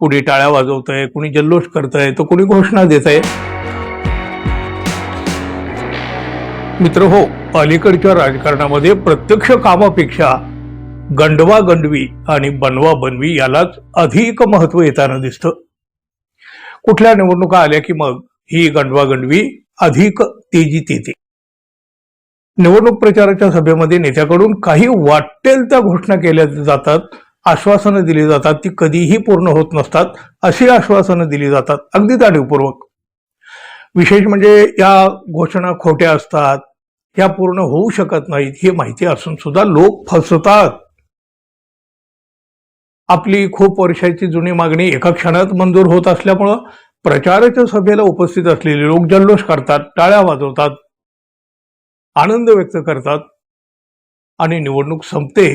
कुणी टाळ्या वाजवतंय कुणी जल्लोष करतंय तर कुणी घोषणा देत आहे मित्र हो अलीकडच्या राजकारणामध्ये प्रत्यक्ष कामापेक्षा गंडवा गंडवी आणि बनवा बनवी यालाच अधिक महत्त्व येताना दिसतं. कुठल्या निवडणुका आल्या की मग ही गंडवा गंडवी अधिक तेजीत येते. निवडणूक प्रचाराच्या सभेमध्ये नेत्याकडून काही वाटेल त्या घोषणा केल्या जातात आश्वासनं दिली जातात ती कधीही पूर्ण होत नसतात अशी आश्वासनं दिली जातात. अगदी जाणीवपूर्वक विशेष म्हणजे या घोषणा खोट्या असतात या पूर्ण होऊ शकत नाहीत हे माहिती असून सुद्धा लोक फसतात. आपली खूप वर्षाची जुनी मागणी एका क्षणात मंजूर होत असल्यामुळं प्रचाराच्या सभेला उपस्थित असलेले लोक जल्लोष करतात टाळ्या वाजवतात आनंद व्यक्त करतात आणि निवडणूक संपते.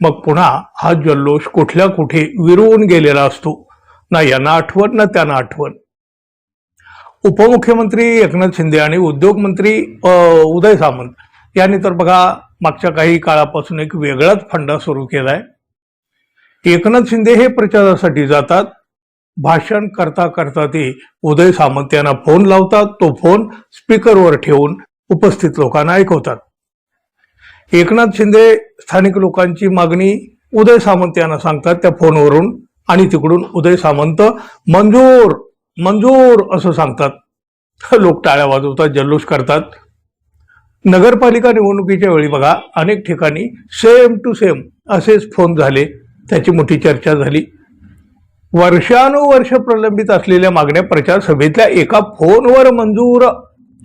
मग पुन्हा हा जल्लोष कुठल्या कुठे विरवून गेलेला असतो? ना यांना आठवण ना त्यांना आठवण. उपमुख्यमंत्री एकनाथ शिंदे आणि उद्योगमंत्री उदय सामंत यांनी तर बघा मागच्या काही काळापासून एक वेगळाच फंडा सुरू केलाय. एकनाथ शिंदे हे प्रचारासाठी जातात. भाषण करता करता ते उदय सामंत यांना फोन लावतात. तो फोन स्पीकरवर ठेवून उपस्थित लोकांना ऐकवतात. एकनाथ शिंदे स्थानिक लोकांची मागणी उदय सामंत यांना सांगतात त्या फोनवरून आणि तिकडून उदय सामंत मंजूर मंजूर असं सांगतात. लोक टाळ्या वाजवतात जल्लोष करतात. नगरपालिका निवडणुकीच्या वेळी बघा अनेक ठिकाणी सेम टू सेम असेच फोन झाले. त्याची मोठी चर्चा झाली. वर्षानुवर्ष प्रलंबित असलेल्या मागण्या प्रचार सभेतल्या एका फोनवर मंजूर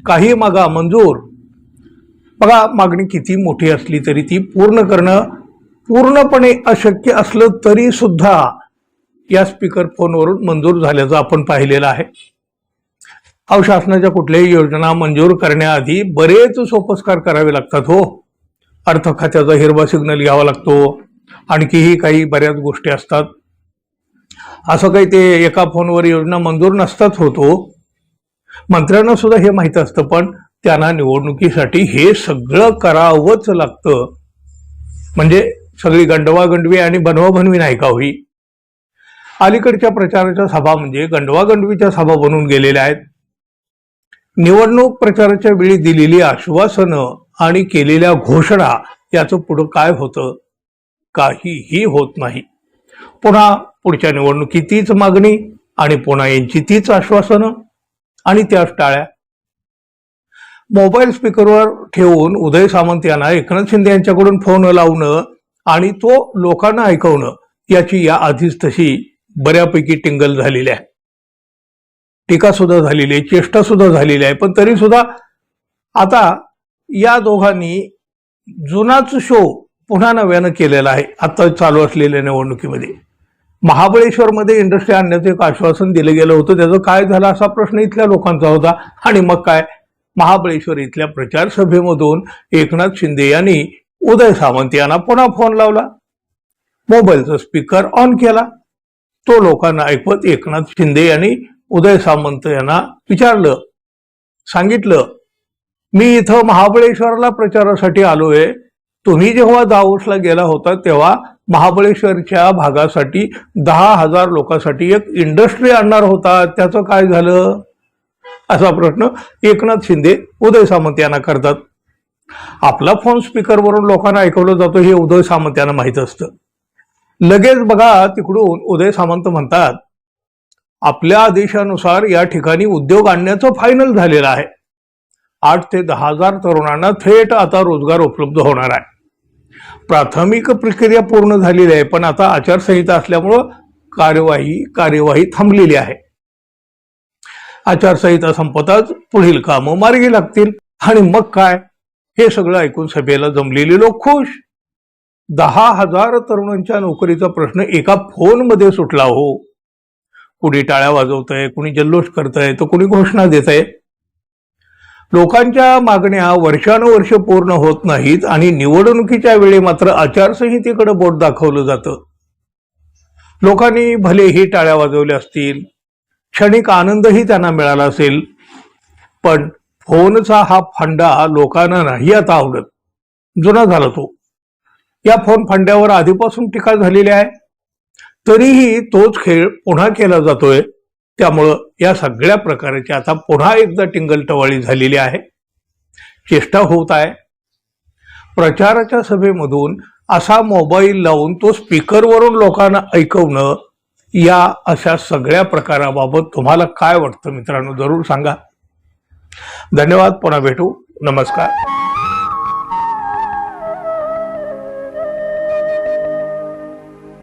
काही मागा मंजूर. बघा मागणी किती मोठी असली तरी ती पूर्ण करणं पूर्णपणे अशक्य असलं तरी सुद्धा या स्पीकर फोनवरून मंजूर झाल्याचं आपण पाहिलेलं आहे. अवशासनाच्या शासनाच्या कुठल्याही योजना मंजूर करण्याआधी बरेच सोपस्कार करावे लागतात हो. अर्थ खात्याचा हिरवा सिग्नल घ्यावा लागतो. आणखीही काही बऱ्याच गोष्टी असतात. असं काही ते एका फोनवर योजना मंजूर नसतात होतो. मंत्र्यांना सुद्धा हे माहीत असतं पण त्यांना निवडणुकीसाठी हे सगळं करावंच लागतं. म्हणजे सगळी गंडवागंडवी आणि बनवाभनवी नाही का होई? अलीकडच्या प्रचाराच्या सभा म्हणजे गंडवागंडवीच्या सभा बनून गेलेल्या आहेत. निवडणूक प्रचाराच्या वेळी दिलेली आश्वासनं आणि केलेल्या घोषणा याचं पुढं काय होतं? काहीही होत नाही. पुन्हा पुढच्या निवडणुकीत तीच मागणी आणि पुन्हा यांची तीच आश्वासनं आणि त्याच टाळ्या. मोबाईल स्पीकरवर ठेवून उदय सामंत यांना एकनाथ शिंदे यांच्याकडून फोन लावणं आणि तो लोकांना ऐकवणं याची या आधीच तशी बऱ्यापैकी टिंगल झालेली आहे. टीका सुद्धा झालेली आहे चेष्टा सुद्धा झालेली आहे पण तरी सुद्धा आता या दोघांनी जुनाच शो पुन्हा नव्यानं केलेला आहे. आता चालू असलेल्या निवडणुकीमध्ये. महाबळेश्वरमध्ये इंडस्ट्री आणण्याचं एक आश्वासन दिलं गेलं होतं. त्याचं काय झालं असा प्रश्न इथल्या लोकांचा होता. आणि मग काय? महाबळेश्वर इथल्या प्रचार सभेमधून एकनाथ शिंदे यांनी उदय सामंत यांना पुन्हा फोन लावला. मोबाईलचा स्पीकर ऑन केला. तो लोकांना ऐकवत एकनाथ शिंदे यांनी उदय सामंत यांना विचारलं. सांगितलं मी इथं महाबळेश्वरला प्रचारासाठी आलोय. तुम्ही जेव्हा दावोसला गेला होता तेव्हा महाबळेश्वरच्या भागासाठी दहा हजार लोकांसाठी एक इंडस्ट्री आणणार होता. त्याचं काय झालं? असा प्रश्न एकनाथ शिंदे उदय सामंत यांना करतात. आपला फोन स्पीकरवरून लोकांना ऐकवलं जातो हे उदय सामंत यांना माहीत असतं. लगेच बघा तिकडून उदय सामंत म्हणतात आपल्या आदेशानुसार या ठिकाणी उद्योग आणण्याचं फायनल झालेलं आहे. आठ ते दहा हजार तरुणांना थेट आता रोजगार उपलब्ध होणार आहे. प्राथमिक प्रक्रिया पूर्ण झालेली आहे पण आता आचारसंहिता असल्यामुळं कार्यवाही कार्यवाही थांबलेली आहे. आचारसंहिता संपताच पुढील कामं मार्गी लागतील. आणि मग काय? हे सगळं ऐकून सभेला जमलेले लोक खुश. दहा हजार तरुणांच्या नोकरीचा प्रश्न एका फोनमध्ये सुटला हो. कुणी टाळ्या वाजवतंय कुणी जल्लोष करतंय तर कुणी घोषणा देत आहे लोकांच्या मागण्या वर्षानुवर्ष पूर्ण होत नाहीत आणि निवडणुकीच्या वेळी मात्र आचारसंहितेकडे बोट दाखवलं जातं. लोकांनी भलेही टाळ्या वाजवल्या असतील क्षणिक आनंदही त्यांना मिळाला असेल. पण फोनचा हा फंडा लोकांना नाही आता आवडत. जुना झाला तो. या फोन फंड्यावर आधीपासून टीका झालेली आहे. तरीही तोच खेळ पुन्हा केला जातोय. त्यामुळं या सगळ्या प्रकाराची आता पुन्हा एकदा टिंगलटवाळी झालेली आहे. चेष्टा होत आहे. प्रचाराच्या सभेमधून असा मोबाईल लावून तो स्पीकरवरून लोकांना ऐकवणं या अशा सगळ्या प्रकाराबाबत तुम्हाला काय वाटतं मित्रांनो? जरूर सांगा. धन्यवाद. पुन्हा भेटू. नमस्कार.